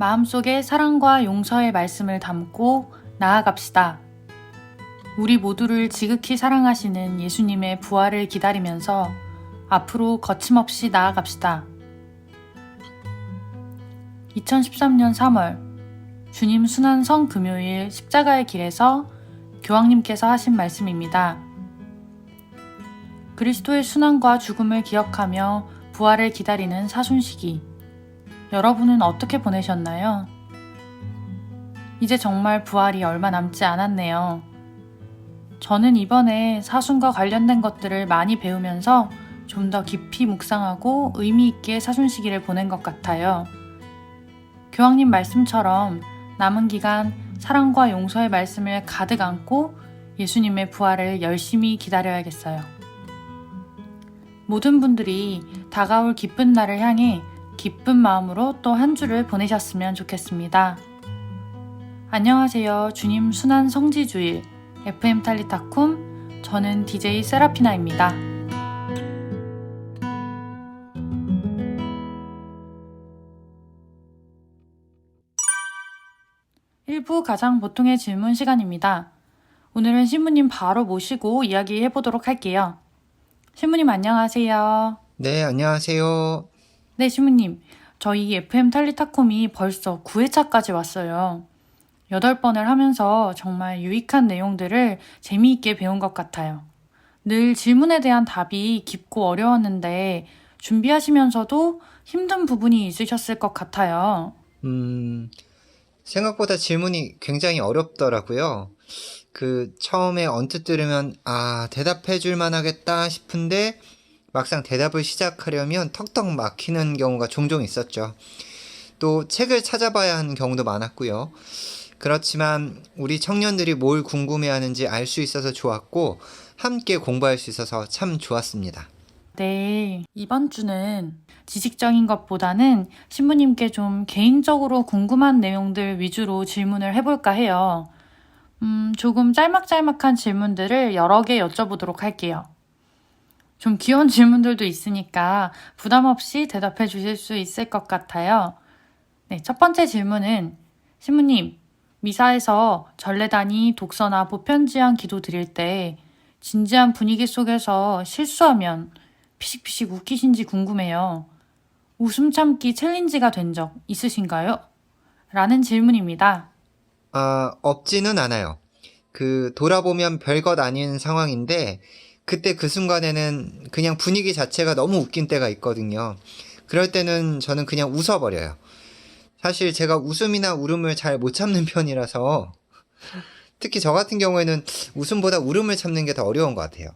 마음속에 사랑과 용서의 말씀을 담고 나아갑시다. 우리 모두를 지극히 사랑하시는 예수님의 부활을 기다리면서 앞으로 거침없이 나아갑시다. 2013년 3월 주님 순환 성 금요일 십자가의 길에서 교황님께서 하신 말씀입니다. 그리스도의 순환과 죽음을 기억하며 부활을 기다리는 사순시기. 여러분은 어떻게 보내셨나요? 이제 정말 부활이 얼마 남지 않았네요. 저는 이번에 사순과 관련된 것들을 많이 배우면서 좀 더 깊이 묵상하고 의미 있게 사순 시기를 보낸 것 같아요. 교황님 말씀처럼 남은 기간 사랑과 용서의 말씀을 가득 안고 예수님의 부활을 열심히 기다려야겠어요. 모든 분들이 다가올 기쁜 날을 향해 기쁜 마음으로 또 한 주를 보내셨으면 좋겠습니다. 안녕하세요. 주님 순환 성지주일 FM 탈리타쿰 저는 DJ 세라피나입니다. 일부 가장 보통의 질문 시간입니다. 오늘은 신부님 바로 모시고 이야기해 보도록 할게요. 신부님 안녕하세요. 네, 안녕하세요. 네, 신부님. 저희 FM 탈리타콤이 벌써 9회차까지 왔어요. 8번을 하면서 정말 유익한 내용들을 재미있게 배운 것 같아요. 늘 질문에 대한 답이 깊고 어려웠는데 준비하시면서도 힘든 부분이 있으셨을 것 같아요. 음, 생각보다 질문이 굉장히 어렵더라고요. 그, 처음에 언뜻 들으면, 아, 대답해 줄 만하겠다 싶은데, 막상 대답을 시작하려면 턱턱 막히는 경우가 종종 있었죠. 또 책을 찾아봐야 하는 경우도 많았고요. 그렇지만 우리 청년들이 뭘 궁금해하는지 알 수 있어서 좋았고 함께 공부할 수 있어서 참 좋았습니다. 네, 이번 주는 지식적인 것보다는 신부님께 좀 개인적으로 궁금한 내용들 위주로 질문을 해볼까 해요. 음, 조금 짤막짤막한 질문들을 여러 개 여쭤보도록 할게요. 좀 귀여운 질문들도 있으니까 부담 없이 대답해 주실 수 있을 것 같아요. 네, 첫 번째 질문은 신부님, 미사에서 전래단이 독서나 보편지한 기도 드릴 때 진지한 분위기 속에서 실수하면 피식피식 웃기신지 궁금해요. 웃음 참기 챌린지가 된 적 있으신가요? 라는 질문입니다. 아, 없지는 않아요. 그, 돌아보면 별것 아닌 상황인데, 그때 그 순간에는 그냥 분위기 자체가 너무 웃긴 때가 있거든요. 그럴 때는 저는 그냥 웃어버려요. 사실 제가 웃음이나 울음을 잘 못 참는 편이라서, 특히 저 같은 경우에는 웃음보다 울음을 참는 게 더 어려운 것 같아요.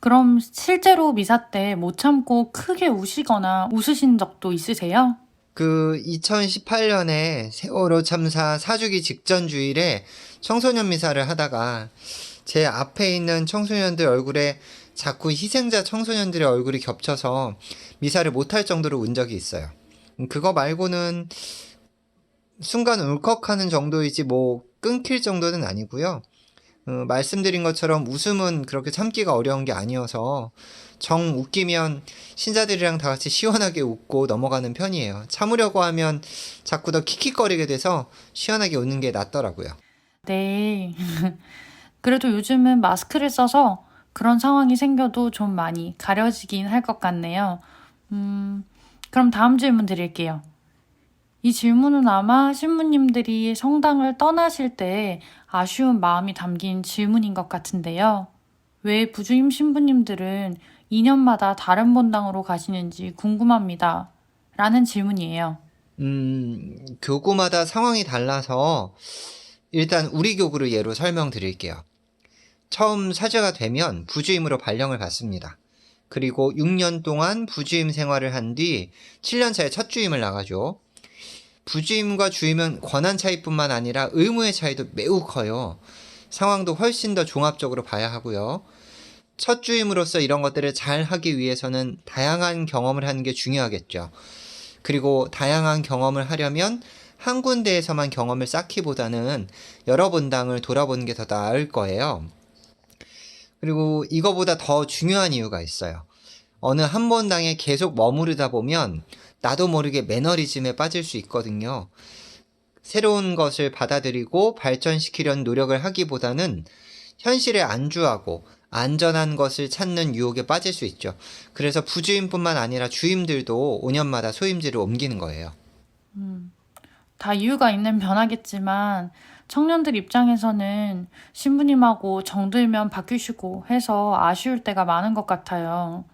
그럼 실제로 미사 때 못 참고 크게 우시거나 웃으신 적도 있으세요? 그 2018년에 세월호 참사 4주기 직전 주일에 청소년 미사를 하다가 제 앞에 있는 청소년들 얼굴에 자꾸 희생자 청소년들의 얼굴이 겹쳐서 미사를 못할 정도로 운 적이 있어요. 그거 말고는 순간 울컥하는 정도이지 뭐 끊길 정도는 아니고요. 어, 말씀드린 것처럼 웃음은 그렇게 참기가 어려운 게 아니어서 정 웃기면 신자들이랑 다 같이 시원하게 웃고 넘어가는 편이에요. 참으려고 하면 자꾸 더 킥킥거리게 돼서 시원하게 웃는 게 낫더라고요. 네. 그래도 요즘은 마스크를 써서 그런 상황이 생겨도 좀 많이 가려지긴 할 것 같네요. 음, 그럼 다음 질문 드릴게요. 이 질문은 아마 신부님들이 성당을 떠나실 때 아쉬운 마음이 담긴 질문인 것 같은데요. 왜 부주임 신부님들은 2년마다 다른 본당으로 가시는지 궁금합니다. 라는 질문이에요. 음, 교구마다 상황이 달라서 일단 우리 교구를 예로 설명드릴게요. 처음 사제가 되면 부주임으로 발령을 받습니다. 그리고 6년 동안 부주임 생활을 한 뒤 7년 차에 첫 주임을 나가죠. 부주임과 주임은 권한 차이뿐만 아니라 의무의 차이도 매우 커요. 상황도 훨씬 더 종합적으로 봐야 하고요. 첫 주임으로서 이런 것들을 잘 하기 위해서는 다양한 경험을 하는 게 중요하겠죠. 그리고 다양한 경험을 하려면 한 군데에서만 경험을 쌓기보다는 여러 본당을 돌아보는 게 더 나을 거예요. 그리고 이거보다 더 중요한 이유가 있어요. 어느 한 본당에 계속 머무르다 보면 나도 모르게 매너리즘에 빠질 수 있거든요. 새로운 것을 받아들이고 발전시키려는 노력을 하기보다는 현실에 안주하고 안전한 것을 찾는 유혹에 빠질 수 있죠. 그래서 부주임뿐만 아니라 주임들도 5년마다 소임지를 옮기는 거예요. 다 이유가 있는 변화겠지만 청년들 입장에서는 신부님하고 정들면 바뀌시고 해서 아쉬울 때가 많은 것 같아요.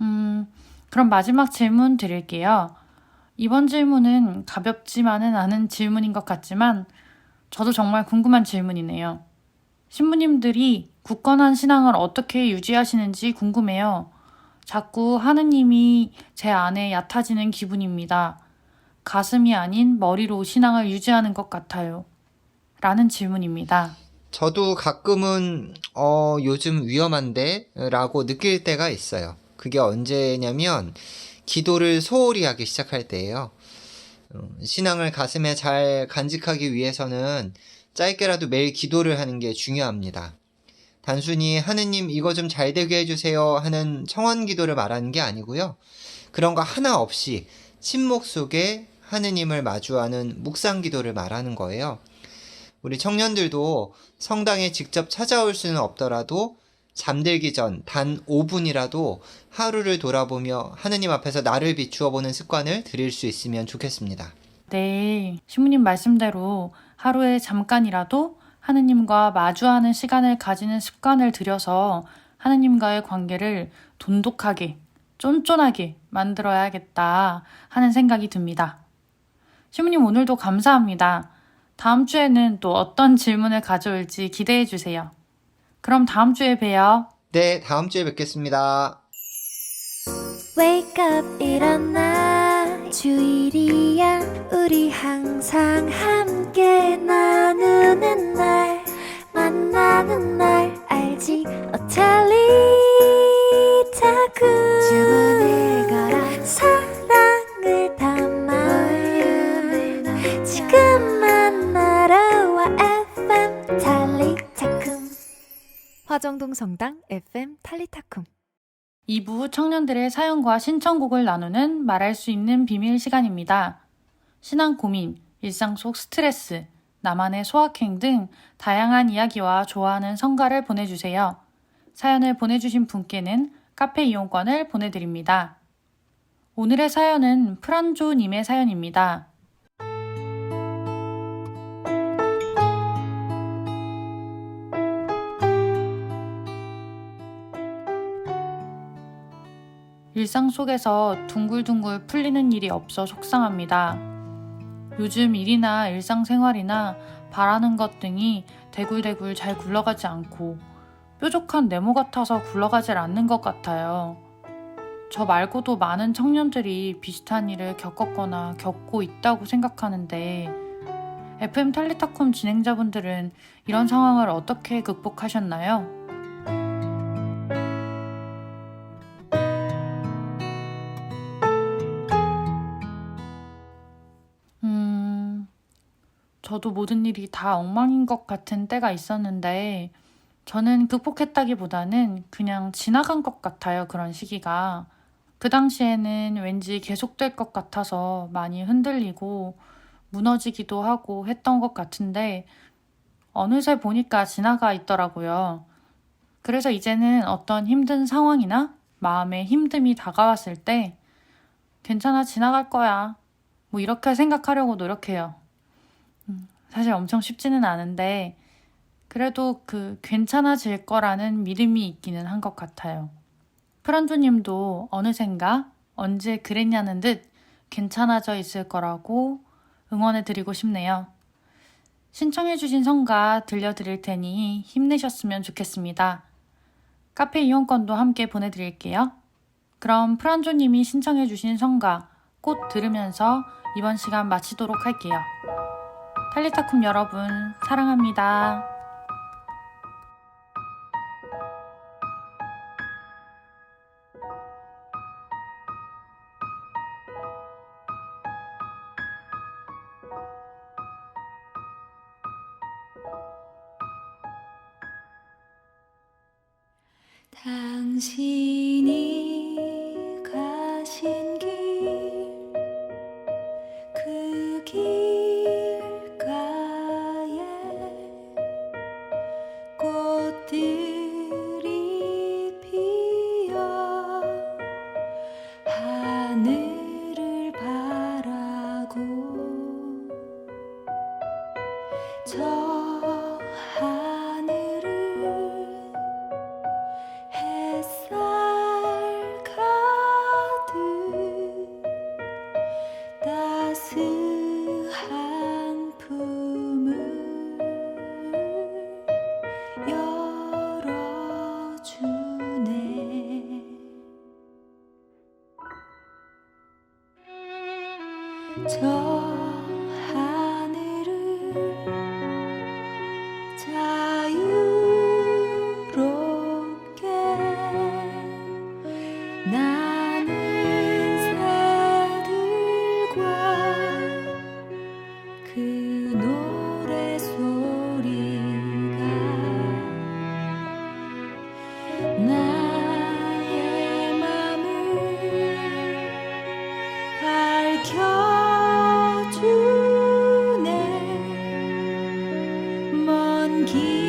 음, 그럼 마지막 질문 드릴게요. 이번 질문은 가볍지만은 않은 질문인 것 같지만 저도 정말 궁금한 질문이네요. 신부님들이 굳건한 신앙을 어떻게 유지하시는지 궁금해요. 자꾸 하느님이 제 안에 얕아지는 기분입니다. 가슴이 아닌 머리로 신앙을 유지하는 것 같아요. 라는 질문입니다. 저도 가끔은 어, 요즘 위험한데? 라고 느낄 때가 있어요. 그게 언제냐면 기도를 소홀히 하기 시작할 때예요. 어, 신앙을 가슴에 잘 간직하기 위해서는 짧게라도 매일 기도를 하는 게 중요합니다. 단순히 하느님 이거 좀 잘 되게 해주세요 하는 청원 기도를 말하는 게 아니고요. 그런 거 하나 없이 침묵 속에 하느님을 마주하는 묵상 기도를 말하는 거예요. 우리 청년들도 성당에 직접 찾아올 수는 없더라도 잠들기 전 단 5분이라도 하루를 돌아보며 하느님 앞에서 나를 비추어 보는 습관을 들일 수 있으면 좋겠습니다. 네, 신부님 말씀대로 하루에 잠깐이라도 하느님과 마주하는 시간을 가지는 습관을 들여서 하느님과의 관계를 돈독하게, 쫀쫀하게 만들어야겠다 하는 생각이 듭니다. 신부님 오늘도 감사합니다. 다음 주에는 또 어떤 질문을 가져올지 기대해 주세요. 그럼 다음 주에 봬요. 네, 다음 주에 뵙겠습니다. Wake up 일어나 주일이야 우리 항상 함께 나누는 날 만나는 날 알지 어텔리 타쿠 화정동 성당 FM 탈리타쿰 2부 청년들의 사연과 신청곡을 나누는 말할 수 있는 비밀 시간입니다. 신앙 고민, 일상 속 스트레스, 나만의 소확행 등 다양한 이야기와 좋아하는 성가를 보내주세요. 사연을 보내주신 분께는 카페 이용권을 보내드립니다. 오늘의 사연은 프란조님의 사연입니다. 일상 속에서 둥글둥글 풀리는 일이 없어 속상합니다. 요즘 일이나 일상생활이나 바라는 것 등이 대굴대굴 잘 굴러가지 않고 뾰족한 네모 같아서 굴러가질 않는 것 같아요. 저 말고도 많은 청년들이 비슷한 일을 겪었거나 겪고 있다고 생각하는데 FM 탈리타콤 진행자분들은 이런 상황을 어떻게 극복하셨나요? 저도 모든 일이 다 엉망인 것 같은 때가 있었는데, 저는 극복했다기보다는 그냥 지나간 것 같아요, 그런 시기가. 그 당시에는 왠지 계속될 것 같아서 많이 흔들리고 무너지기도 하고 했던 것 같은데, 어느새 보니까 지나가 있더라고요. 그래서 이제는 어떤 힘든 상황이나 마음에 힘듦이 다가왔을 때, 괜찮아, 지나갈 거야. 뭐 이렇게 생각하려고 노력해요. 음, 사실 엄청 쉽지는 않은데 그래도 그 괜찮아질 거라는 믿음이 있기는 한 것 같아요. 프란조님도 어느샌가 언제 그랬냐는 듯 괜찮아져 있을 거라고 응원해 드리고 싶네요. 신청해주신 성가 들려드릴 테니 힘내셨으면 좋겠습니다. 카페 이용권도 함께 보내드릴게요. 그럼 프란조님이 신청해주신 성가 꽃 들으면서 이번 시간 마치도록 할게요. 탈리타쿰 여러분, 사랑합니다. 자유롭게 나는 새들과 그 노래 소리가 나의 마음을 밝혀주 keep